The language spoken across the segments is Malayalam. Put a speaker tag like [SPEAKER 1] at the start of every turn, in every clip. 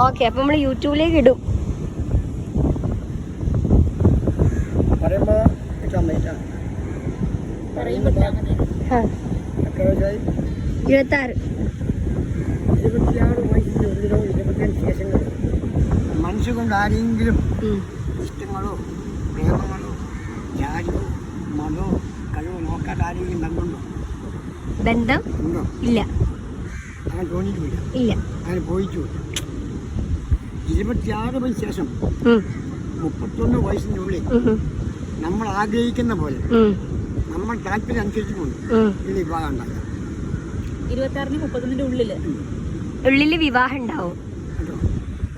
[SPEAKER 1] ഓക്കെ അപ്പൊ നമ്മൾ യൂട്യൂബിലേക്ക് ഇടും.
[SPEAKER 2] പറയുമ്പോ കിട്ടാൻ പറ്റാം
[SPEAKER 1] ആ,
[SPEAKER 2] എത്ര വയസ്സായി?
[SPEAKER 1] ഇരുപത്തി ആറ്
[SPEAKER 2] ഇരുപത്തിയാറ് ഇരുപത്തിയഞ്ച് ശേഷങ്ങൾ. ആരെങ്കിലും. ഇഷ്ടങ്ങളോ പ്രേമങ്ങളോ ജാതിയോ മതോ കഴിവോ നോക്കാതെ ആരെങ്കിലും ബന്ധമുണ്ടോ?
[SPEAKER 1] ബന്ധം
[SPEAKER 2] ഉണ്ടോ?
[SPEAKER 1] ഇല്ല.
[SPEAKER 2] അങ്ങനെ തോന്നിയിട്ടുമില്ല.
[SPEAKER 1] ഇല്ല.
[SPEAKER 2] അങ്ങനെ പോയിട്ടുമില്ല ഇരുപത്തിയാറ് വയസ്സ് ശേഷം മുപ്പത്തൊന്ന്
[SPEAKER 1] ഉം,
[SPEAKER 2] നമ്മൾ ആഗ്രഹിക്കുന്ന പോലെ നമ്മൾ താല്പര്യം അനുസരിച്ച്
[SPEAKER 1] ഉം.
[SPEAKER 2] ഇത് വിവാഹം ഉണ്ടാക്കാം.
[SPEAKER 3] ഇരുപത്താറിന് മുപ്പത്തൊന്നിന്റെ ഉള്ളിൽ.
[SPEAKER 1] ഉള്ളിൽ വിവാഹം ഉണ്ടാവും.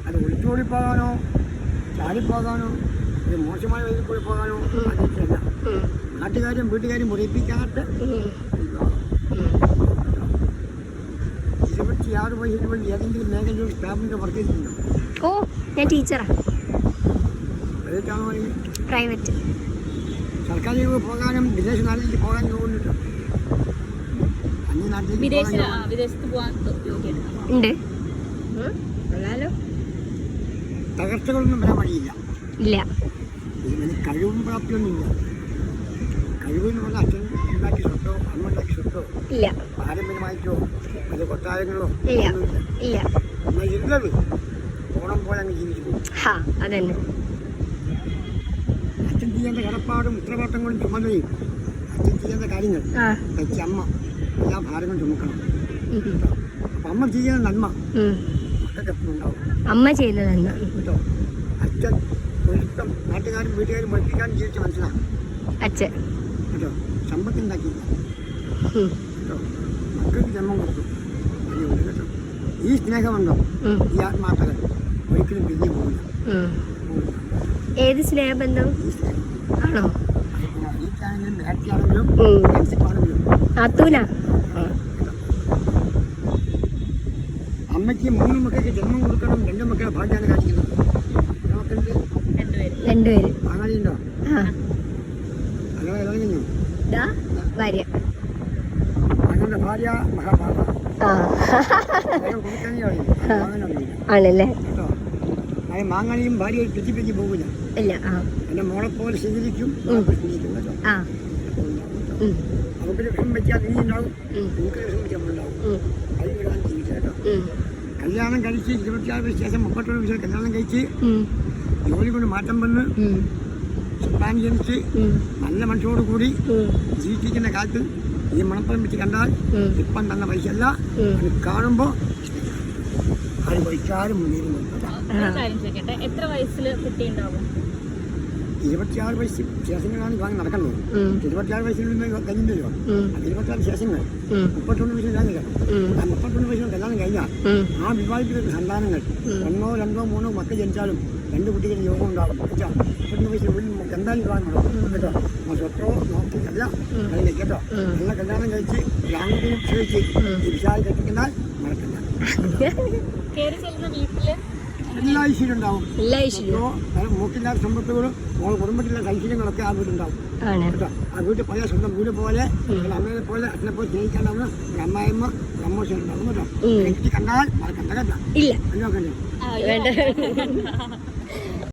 [SPEAKER 2] അത് ഒളിച്ചോടി പോകാനോ ചാടിപ്പോകാനോ ഒരു മോശമായ വഴിയിൽ പോയി പോകാനോ അതില്ല നാട്ടുകാരും വീട്ടുകാരും മുറിപ്പിക്കാത്ത ഇരുപത്തിയാറ് വയസ്സിന് വേണ്ടി ഏതെങ്കിലും മേഖലയിൽ സ്റ്റാഫിന്റെ വർക്ക് ചെയ്തിട്ടുണ്ടോ?
[SPEAKER 1] ഓ ഞാൻ ടീച്ചറാ.
[SPEAKER 2] അതൊക്കെയാണോ ഈ
[SPEAKER 1] പ്രൈവറ്റ്.
[SPEAKER 2] സർക്കാർ ജോലി പോകാനും വിദേശ നാട്ടിലേക്ക് പോകാൻ തോന്നിട്ടോ അന്യ നാട്ടിലേക്ക്
[SPEAKER 3] വിദേശ
[SPEAKER 2] പോകാൻ
[SPEAKER 3] വിദേശത്ത് യോഗ്യത.
[SPEAKER 1] ഉണ്ട്.
[SPEAKER 2] തകർച്ചകളൊന്നും വരാൻ വഴിയില്ല.
[SPEAKER 1] ഇല്ല.
[SPEAKER 2] ഇതിന് കഴിവും പ്രാപ്തിയൊന്നുമില്ല കഴിവ് എന്ന് പറഞ്ഞാൽ അച്ഛൻ ഉണ്ടാക്കി സ്വത്തോ അമ്മ ഉണ്ടാക്കി സ്വത്തോ
[SPEAKER 1] ഇല്ല.
[SPEAKER 2] പാരമ്പര്യമായിട്ടോ അത് കൊട്ടാരങ്ങളോ
[SPEAKER 1] ഇല്ല. ഇല്ല.
[SPEAKER 2] എന്നാൽ ഓണം പോലെ അങ്ങ് ജീവിച്ചു
[SPEAKER 1] അതന്നെ.
[SPEAKER 2] അച്ഛൻ ചെയ്യേണ്ട കടപ്പാടും ഉത്തരവാദിത്തങ്ങളും ചുമതലയും അച്ഛൻ ചെയ്യേണ്ട കാര്യങ്ങൾ. തെറ്റി അമ്മ എല്ലാ ഭാരങ്ങളും ചുമക്കണം. അപ്പൊ അമ്മ ചെയ്യുന്ന നന്മ. മക്കൾക്ക് എപ്പോഴും ഉണ്ടാവും.
[SPEAKER 1] അമ്മ ചെയ്യുന്നതെന്ന്
[SPEAKER 2] കേട്ടോ? അച്ഛൻ നാട്ടുകാരും വീട്ടുകാരും പഠിപ്പിക്കാനും ജീവിച്ച് മനസ്സിലാക്കും
[SPEAKER 1] അച്ഛൻ.
[SPEAKER 2] കേട്ടോ. സമ്പത്തുണ്ടാക്കിയില്ല
[SPEAKER 1] ഉണ്ടാക്കിയില്ല
[SPEAKER 2] കേട്ടോ. മക്കൾക്ക് ജന്മം കൊടുത്തു. കേട്ടോ. ഈ സ്നേഹമുണ്ടോ ഈ ആത്മാർത്ഥകൾ ഒരിക്കലും പിരിഞ്ഞു പോകില്ല.
[SPEAKER 1] ഏത് സ്നേഹബന്ധം? ആണോ?
[SPEAKER 2] അമ്മയ്ക്ക് മൂന്ന് മക്കൾക്ക് ജന്മം കൊടുക്കണം രണ്ട് മക്കളെ ഭാഗ്യാണ് കാണിക്കുന്നത്.
[SPEAKER 3] രണ്ടുപേരും.
[SPEAKER 1] രണ്ടുപേര് ആ. ഭാര്യ. ആണല്ലേ?
[SPEAKER 2] മാങ്ങണിയും അത് ഭാര്യ പിച്ചി പിച്ചി പോകില്ല
[SPEAKER 1] ഇല്ല ആ.
[SPEAKER 2] എന്റെ മോളെ പോലെ സ്വീകരിക്കും. അവർക്ക് ലക്ഷം വെച്ചാൽ നീ ഉണ്ടാവും.
[SPEAKER 1] ഉം,
[SPEAKER 2] നിങ്ങൾക്ക് വിഷം വെച്ചാൽ ഉണ്ടാവും.
[SPEAKER 1] ഉം,
[SPEAKER 2] അത് വിടാൻ ജീവിച്ചു കല്യാണം കഴിച്ച് ഇരുപത്തിയാറ് ശേഷം മുപ്പത്തൊന്ന് വയസ്സിൽ കല്യാണം കഴിച്ച് ജോലി കൊണ്ട് മാറ്റം വന്ന്
[SPEAKER 1] ഉം,
[SPEAKER 2] നല്ല മനുഷ്യരോട് കൂടി ജീവിക്കുന്ന കാലത്ത് ഈ മണപ്പുറം വെച്ച് കണ്ടാൽ. ഇപ്പം തന്ന
[SPEAKER 1] കാണുമ്പോ
[SPEAKER 2] അത് കാണുമ്പോൾ ആര് പൈസാരും മുന്നേറുന്നു
[SPEAKER 3] ഒരു കാര്യം ചോദിക്കട്ടെ? എത്ര വയസ്സിൽ കുട്ടി ഉണ്ടാവും
[SPEAKER 2] ഇരുപത്തിയാറ് വയസ്സ് ശേഷങ്ങളാണ് വിവാഹം നടക്കുന്നത് ഇരുപത്തിയാറ് വയസ്സിനുള്ളിൽ കഴിഞ്ഞില്ലല്ലോ
[SPEAKER 1] ഉം,
[SPEAKER 2] അത് ഇരുപത്തിയാറ് ശേഷങ്ങൾ. മുപ്പത്തൊന്ന് വയസ്സിൽ കല്യാണം
[SPEAKER 1] കഴിഞ്ഞു
[SPEAKER 2] ആ മുപ്പത്തൊന്ന് വയസ്സിൽ കല്യാണം കഴിഞ്ഞാൽ. ആ വിവാഹത്തിലെ സന്താനങ്ങൾ. ഒന്നോ രണ്ടോ മൂന്നോ മക്കൾ ജനിച്ചാലും രണ്ട് കുട്ടികളുടെ യോഗം ഉണ്ടാകും കേട്ടോ? മുപ്പത്തൊന്ന് വയസ്സിനുള്ളിൽ നമുക്ക് എന്തായാലും വിവാഹം നടക്കും. കേട്ടോ? സ്വത്തോ അല്ല. അതിലേക്ക് കേട്ടോ? നല്ല കല്യാണം കഴിച്ച് ഗ്രാമത്തിനും ഉപയോഗിച്ച് വിശാലം വിശാൽ കെട്ടിക്കുന്നാൽ നടക്കില്ല.
[SPEAKER 3] കയറി ചെല്ലുന്ന വീട്ടിൽ
[SPEAKER 2] എല്ലാ ഐശ്വര്യം ഉണ്ടാവും.
[SPEAKER 1] എല്ലാ
[SPEAKER 2] ഐശ്വര്യം. മൂക്കില്ലാത്ത സമ്പത്തുകളും മോളെ കുടുംബത്തിലുള്ള ഐശ്വര്യങ്ങളൊക്കെ ആ വീടുണ്ടാവും കേട്ടോ? ആ വീട്ടിൽ പോയാൽ സ്വന്തം വീട് പോലെ അമ്മയെ പോലെ അച്ഛനെ പോലെ സ്നേഹിക്കാണ്ടാവുന്ന ഒരു അമ്മായിമ്മ അമ്മോശം ഉണ്ടാവും കേട്ടോ? കണ്ടാൽ മറക്കണ്ട കേട്ടോ?
[SPEAKER 1] ഇല്ല. വേണ്ട.